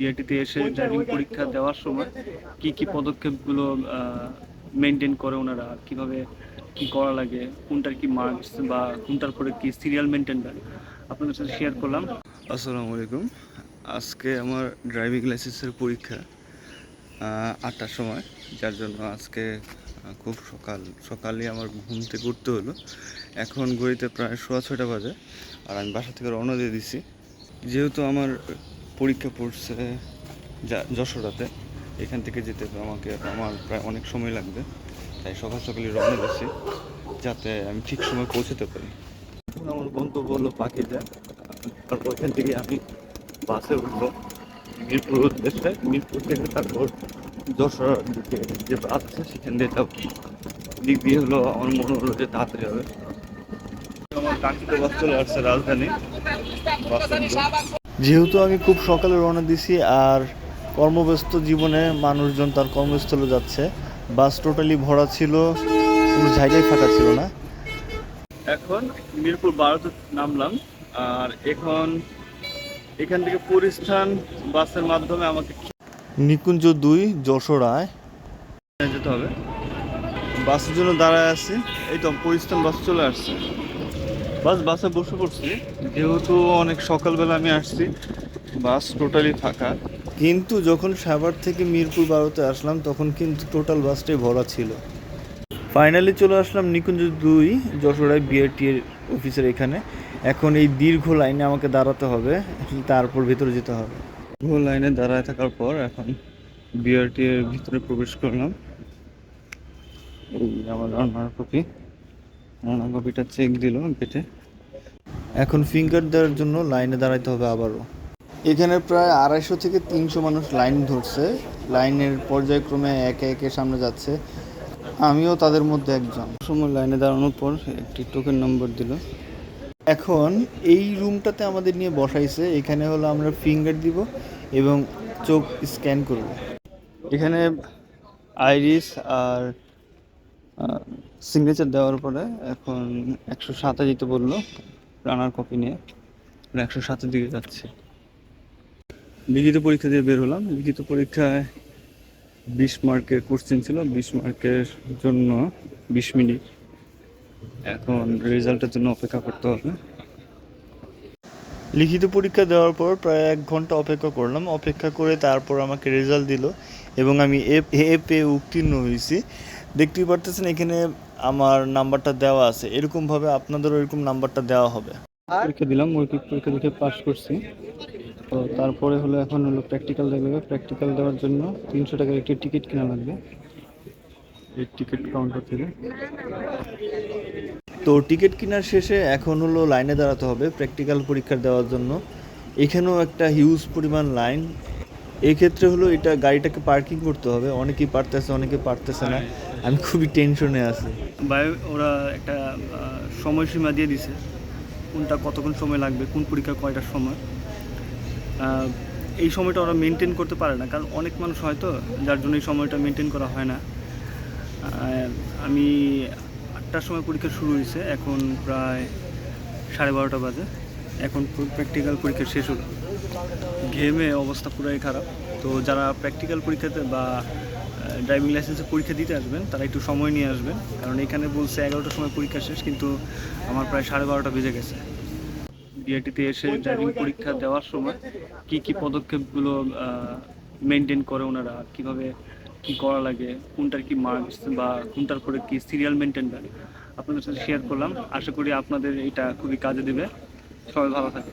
বিআরটিতে এসে ড্রাইভিং পরীক্ষা দেওয়ার সময় কি কি পদক্ষেপগুলো মেনটেন করে ওনারা? কীভাবে কি করা লাগে? কোনটার কি মার্কস বা কোনটার পরে কি সিরিয়াল মেনটেন করে আপনাদের সাথে শেয়ার করলাম। আসসালামু আলাইকুম। আজকে আমার ড্রাইভিং লাইসেন্সের পরীক্ষা আটটার সময়। যার জন্য আজকে খুব সকাল সকালে আমার ঘুম থেকে উঠতে হলো। এখন ঘড়িতে প্রায় সোয়া ছয়টা বাজে আর আমি বাসা থেকে রওনা দিয়ে দিছি। যেহেতু আমার পরীক্ষা পড়ছে যশোরাতে। এখান থেকে যেতে আমাকে আমার প্রায় অনেক সময় লাগবে। তাই সকাল সকালে রওনা দিচ্ছি যাতে আমি ঠিক সময় পৌঁছতে পারি। এখন আমার গন্তব্য হলো পাখিতে তারপর ওইখান থেকে আমি বাসে উঠবো। মিরপুর উদ্দেশ্যে, মিরপুর থেকে তারপর যশোর দিকে যে বাস আছে, সেখান দিয়ে যাব। দিক দিয়ে হলো আমার মনে হলো যে তাড়াতাড়ি হবে। আমার কাঙ্ক্ষিত বাস চলে আসছে রাজধানী। যেহেতু আমি খুব সকালে রওনা দিছি আর কর্মব্যস্ত জীবনে মানুষজন তার কর্মস্থলে যাচ্ছে বাস টোটালি ভরা ছিল কোনো জায়গায় ফাঁকা ছিল না। এখন মিরপুর বারোতে নামলাম আর এখন এখান থেকে পরিস্থান বাসের মাধ্যমে আমাকে নিকুঞ্জ দুই যশোরায় যেতে হবে। বাসের জন্য দাঁড়ায় আছি এই তো পরিস্থান বাস চলে আসছে। বাস বাসে বসে পড়ছি। যেহেতু অনেক সকালবেলা আমি আসছি বাস টোটালি ফাঁকা। কিন্তু যখন সাভার থেকে মিরপুর বারোতে আসলাম তখন কিন্তু টোটাল বাসটাই ভরা ছিল। ফাইনালি চলে আসলাম নিকুঞ্জ দুই যশোরায় বিআরটি এর অফিসের এখানে। এখন এই দীর্ঘ লাইনে আমাকে দাঁড়াতে হবে তারপর ভেতরে যেতে হবে। ভুল লাইনে দাঁড়ায় থাকার পর এখন বিআরটি এর ভিতরে প্রবেশ করলাম। এই আমার রান্নার কপি রান্নার কপিটা চেক দিল গেটে এখন ফিঙ্গার দেওয়ার জন্য লাইনে দাঁড়াইতে হবে আবারও। এখানে প্রায় আড়াইশো থেকে তিনশো মানুষ লাইন ধরছে। লাইনের পর্যায়ক্রমে একে একে সামনে যাচ্ছে। আমিও তাদের মধ্যে একজন। সময় লাইনে দাঁড়ানোর পর একটি টোকেন নম্বর দিল। এখন এই রুমটাতে আমাদের নিয়ে বসাইছে। এখানে হলো আমরা ফিঙ্গার দিব এবং চোখ স্ক্যান করব। এখানে আইরিস আর সিগনেচার দেওয়ার পরে এখন একশো সাতে দিতে বলল রানার কপি নিয়ে। একশো সাতের দিকে যাচ্ছে। লিখিত পরীক্ষা দিয়ে বের হলাম। লিখিত পরীক্ষায় বিশ মার্কের কোশ্চেন ছিল। বিশ মার্কের জন্য বিশ মিনিট। এখন রেজাল্টের জন্য অপেক্ষা করতে হবে। লিখিত পরীক্ষা দেওয়ার পর প্রায় এক ঘণ্টা অপেক্ষা করলাম। অপেক্ষা করে তারপর আমাকে রেজাল্ট দিল এবং আমি এ পেয়ে উত্তীর্ণ হয়েছি। দেখতেই পারতেছেন এখানে আমার নাম্বারটা দেওয়া আছে। এরকমভাবে আপনাদেরও এরকম নাম্বারটা দেওয়া হবে। পরীক্ষা দিলাম মৌখিক পরীক্ষা দিকে পাস করছি। তো তারপরে হলো এখন হলো প্র্যাকটিক্যাল দেবে প্র্যাকটিক্যাল দেওয়ার জন্য তিনশো টাকার একটি টিকিট কেনা লাগবে। এই টিকিট কাউন্টার থেকে। তো টিকিট কেনার শেষে এখন হলো লাইনে দাঁড়াতে হবে প্র্যাকটিক্যাল পরীক্ষা দেওয়ার জন্য। এখানেও একটা হিউজ পরিমাণ লাইন এক্ষেত্রে হলো এটা গাড়িটাকে পার্কিং করতে হবে। অনেকেই পারতেছে অনেকে পারতেছে না। আমি খুবই টেনশনে আছি। বাই ওরা একটা সময়সীমা দিয়ে দিছে। কোনটা কতক্ষণ সময় লাগবে, কোন পরীক্ষা কয়টার সময়। এই সময়টা ওরা মেনটেন করতে পারে না, কারণ অনেক মানুষ হয়তো যার জন্য এই সময়টা মেনটেন করা হয় না। আমি আটটার সময় পরীক্ষা শুরু হয়েছে, এখন প্রায় সাড়ে বারোটা বাজে। এখন প্র্যাকটিক্যাল পরীক্ষা শেষ হলো। ঘেমে অবস্থা পুরাই খারাপ। তো যারা প্র্যাকটিক্যাল পরীক্ষাতে বা ড্রাইভিং লাইসেন্সের পরীক্ষা দিতে আসবেন, তারা একটু সময় নিয়ে আসবেন। কারণ এখানে বলছে এগারোটার সময় পরীক্ষা শেষ, কিন্তু আমার প্রায় সাড়ে বারোটা বেজে গেছে। বিআরটিতে এসে ড্রাইভিং পরীক্ষা দেওয়ার সময় কি কি পদক্ষেপগুলো মেনটেন করে ওনারা, কীভাবে কি করা লাগে, কোনটার কি মার্কস বা কোনটার পরে কি সিরিয়াল মেনটেন করে আপনাদের সাথে শেয়ার করলাম। আশা করি আপনাদের এটা খুবই কাজে দেবে। সবাই ভালো থাকে